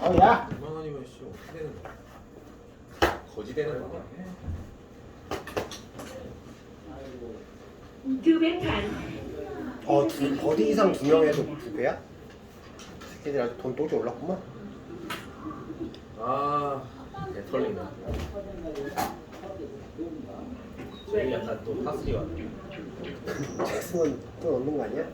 어, 야. 2만 원이면 씨 어떻게 되는 거야? 거지 되는 거 아니야? 두배 판. 어, 두, 버디 이상 두 명에도 두 배야? 새끼들 아주 돈 또지 올랐구만. 아, 개 털린다. 저희 약간 또 파스리 왔네. 잭슨은 또 넣는 거 아니야?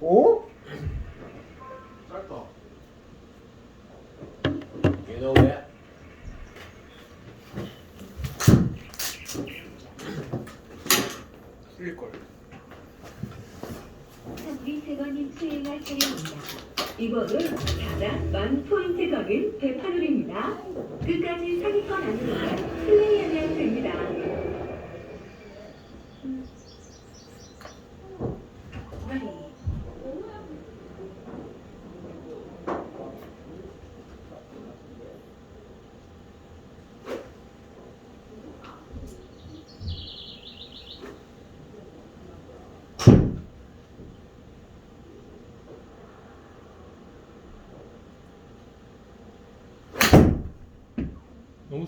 오? 짧다. You know that? 틀릴 걸. 상위 세 번인 수행할 차례입니다. 이번은 가장 만 포인트 거는 대파놀입니다. 끝까지 상위권 안으로만 플레이하면 됩니다.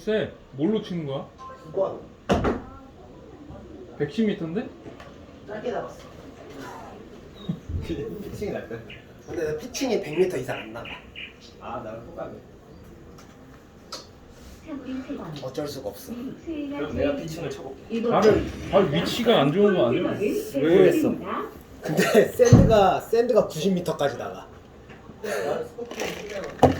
세. 뭘로 치는 거야? 9번. 110m인데? 짧게 잡았어. 피칭이 날 때. 근데 나 피칭이 100m 이상 안 나가. 아, 나랑 똑같네. 어쩔 수가 없어. 그럼 내가. 피칭을 쳐볼게. 발을 발 위치가 안 좋은 거 아니야? 왜 모르겠어. 근데 샌드가 샌드가 90m까지 나가. 나는 스포츠는 신기하다.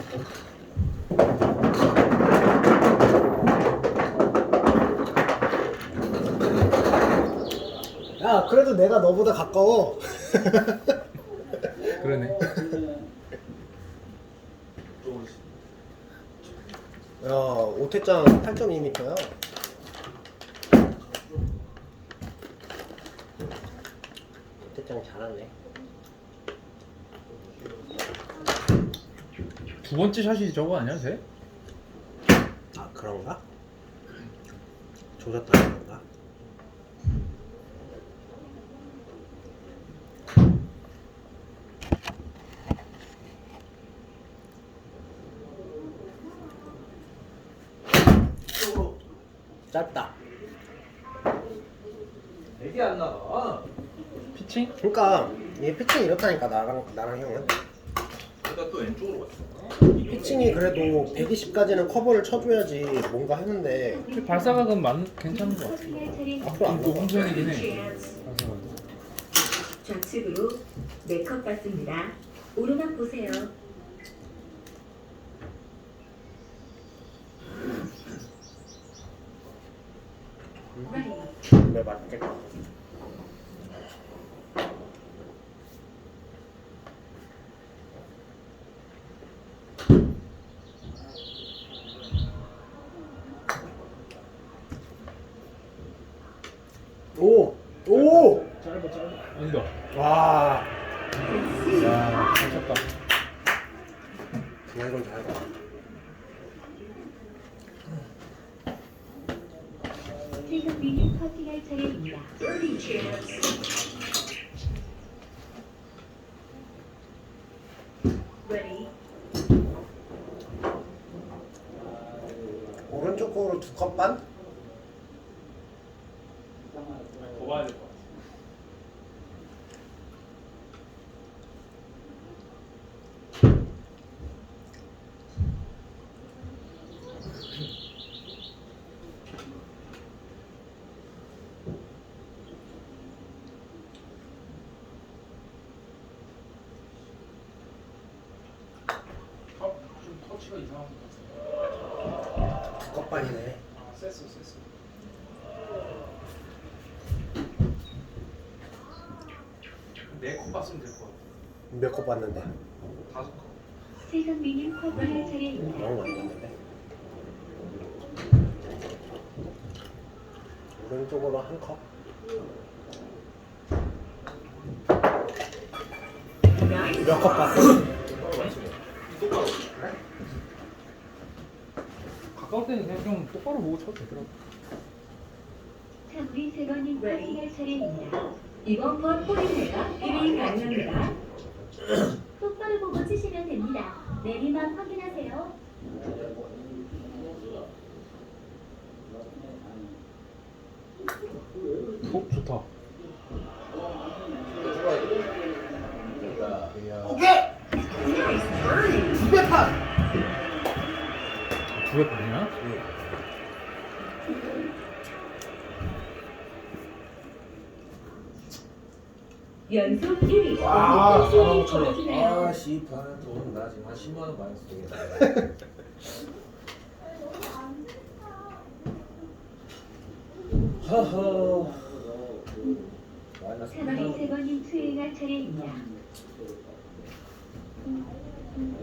야, 그래도 내가 너보다 가까워. 그러네. 야, 오태짱 8.2m야. 오태짱 잘하네. 두 번째 샷이 저거 아니야, 쟤? 아, 그런가? 조졌다 그런가? 쪽으로. 짧다. 되게 안 나가. 피칭? 그러니까 얘 피칭 이렇다니까 나랑 나랑 형은. 그러니까 또 왼쪽으로 갔어. 피칭이 그래도 120까지는 커버를 쳐줘야지 뭔가 했는데 발사각은 많 괜찮은 거 같아. 앞으로 안 또 나가. 홍선이긴 해. 발사각. 좌측으로 네컷 받습니다. 오르막 보세요. 맞게? 오! 오! 짧아, 짧아. 아니다. 와! 야, 잘 쳤다. 야, 이건 잘 가. 지금 미니 커팅할 차례입니다. Ready. 거로 두 컵 반? 더 봐야 될 것 같아. 어, 좀 터치가 것 컵 반이네. 아, 셌어, 셌어. 네컵 봤으면 될것 같아. 몇컵 봤는데? 다섯 컵. 세상 미니 커팅할 차례입니다. 너무 많이 봤는데. 오른쪽으로 한 컵. 몇 컵 봤어? 똑바로 맞지 뭐. 똑바로. 가까울 때는 그냥 좀 똑바로 보고 쳐도 되더라고. 자, 우리 세번님 확인할 차례입니다. 이번 번 포인트가 1위 가능합니다. 똑바로 보고 치시면 됩니다. 내리막 확인하세요. 어 좋다. 연속 1위. 와, 수익이 4만 5천 원. 아, 씨, 반은 돈. 나 지금 한 10만 원 마이너스 되겠다. 허허. 마이너스 자, 우리 세번님 수행할 차례입니다.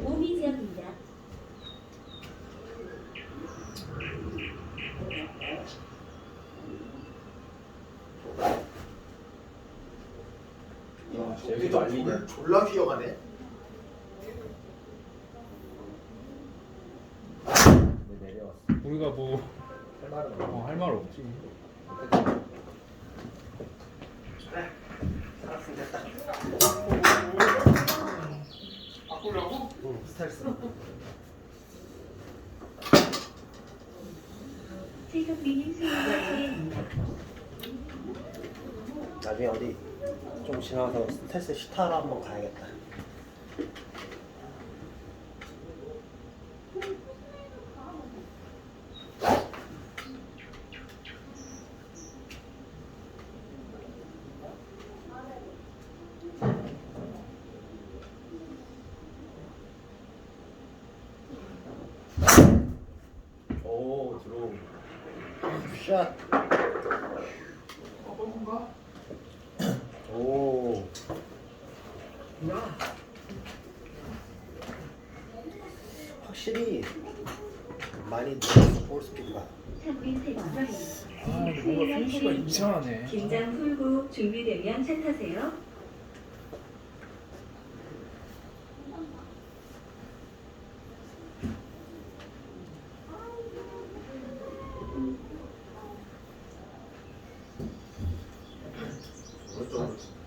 오미 지역입니다. 여기도 알리냐? 졸라 휘어가네. 왜 내려왔어? 우리가 뭐 할 말은 어, 없어. 할 말 없지. 바꾸려고? 응, 스타일스. 최석민님 수행할 차례입니다. 나중에 어디 좀 지나가서 스텔스 시타로 한번 가야겠다. 오, 들어오. 샷. 어, 뻥인가? 오. 확실히 많이 늘었어 볼 스피드가. 자, 우리 세번님 아 뭔가 피니시가 이상하네. 긴장 풀고 준비되면 차 타세요. 오른쪽으로.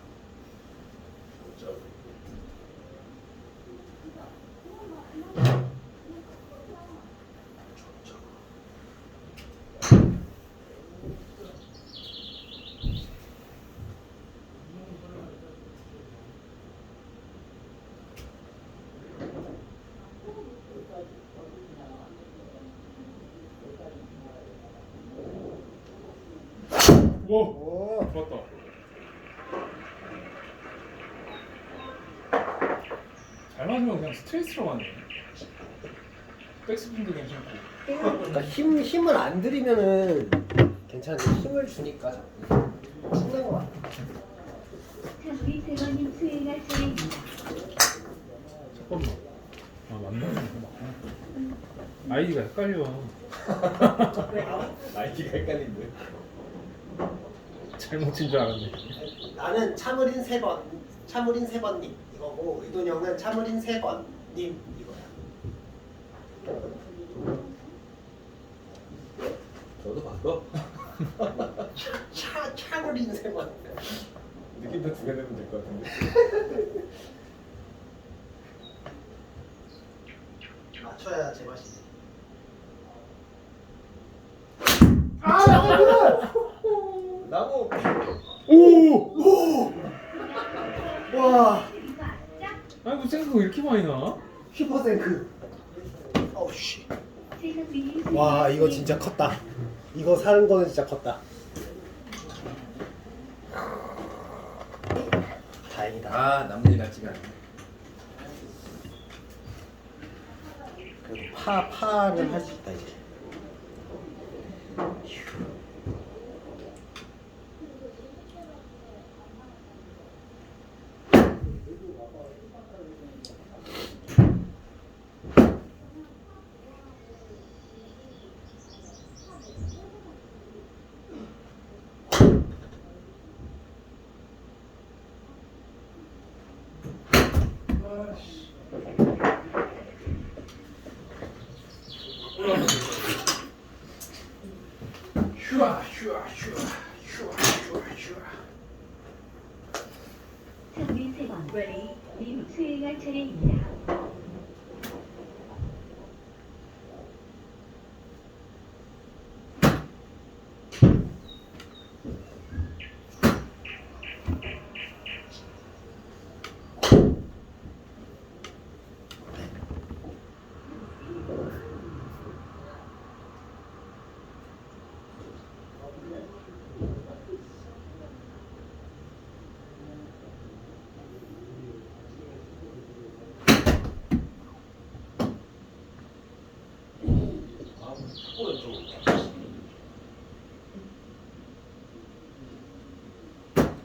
와 오. 좋았다. 잘 맞으면 그냥 스트레이트로 가네. 백스핀도 괜찮고. 그러니까 힘 힘을 안 들이면은 괜찮은데 힘을 주니까 자꾸 충는 거 같아. 자, 우리 세번님 수행할 차례입니다. 잠깐만. 아 맞나? 아이디가 헷갈려. 나이키가 헷갈린데. 잘못 친줄 알았네. 나는 차무린 세 번, 차무린 세 번님 이거고 의돈 형은 차무린 세 번님 이거야. 저도 바꿔. 차 차무린 세 번. 느낌표 두개 내면 될 것 같은데. 맞춰야 제맛이지. 나무. 오! 와 아이고 생각 이렇게 많이 나? 휘퍼생크. 어우 씨. 와 이거 진짜. 컸다. 이거 사는 거는 진짜 컸다. 다행이다. 아, 남일 같지가 않네. 그래도 파 파는 할 수 있다 이제. 아씨. 휴아 휴아 휴아 휴아 휴아 휴아. 장비 세 번 레디 님 수행할 차례입니다.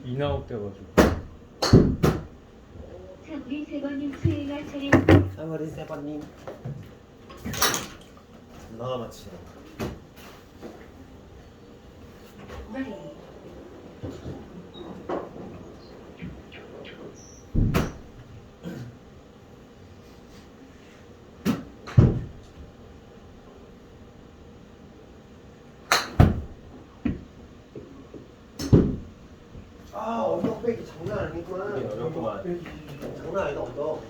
인아웃 돼가지고. 장비 세번님 수행할 차례입니다. 사마리 세바님. 나가 맞히네. 레디 아 언덕 빼기 장난 아니구만. 이게 어렵구만. 장난 아니다 언덕.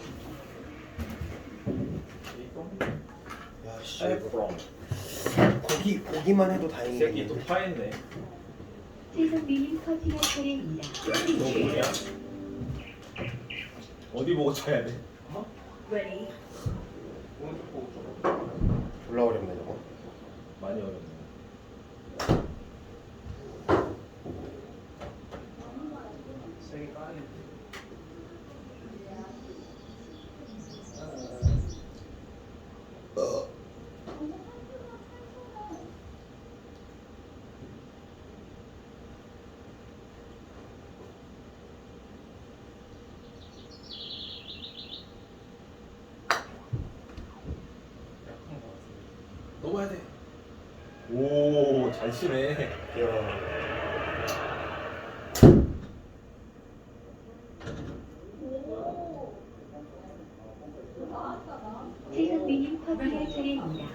야, 씨. 아이, 그럼. 고기 고기만 해도 이 다행이네. 새끼 또 파했네. 최성민님 커팅할 차례입니다. 너 뭐냐? 어디 보고 쳐야 돼? 좀. 졸라 어렵네 저거. 많이 어렵네. 세게 까네. 넘어야 돼. 오, 잘 치네. 야. 최성민님 커팅할 차례입니다.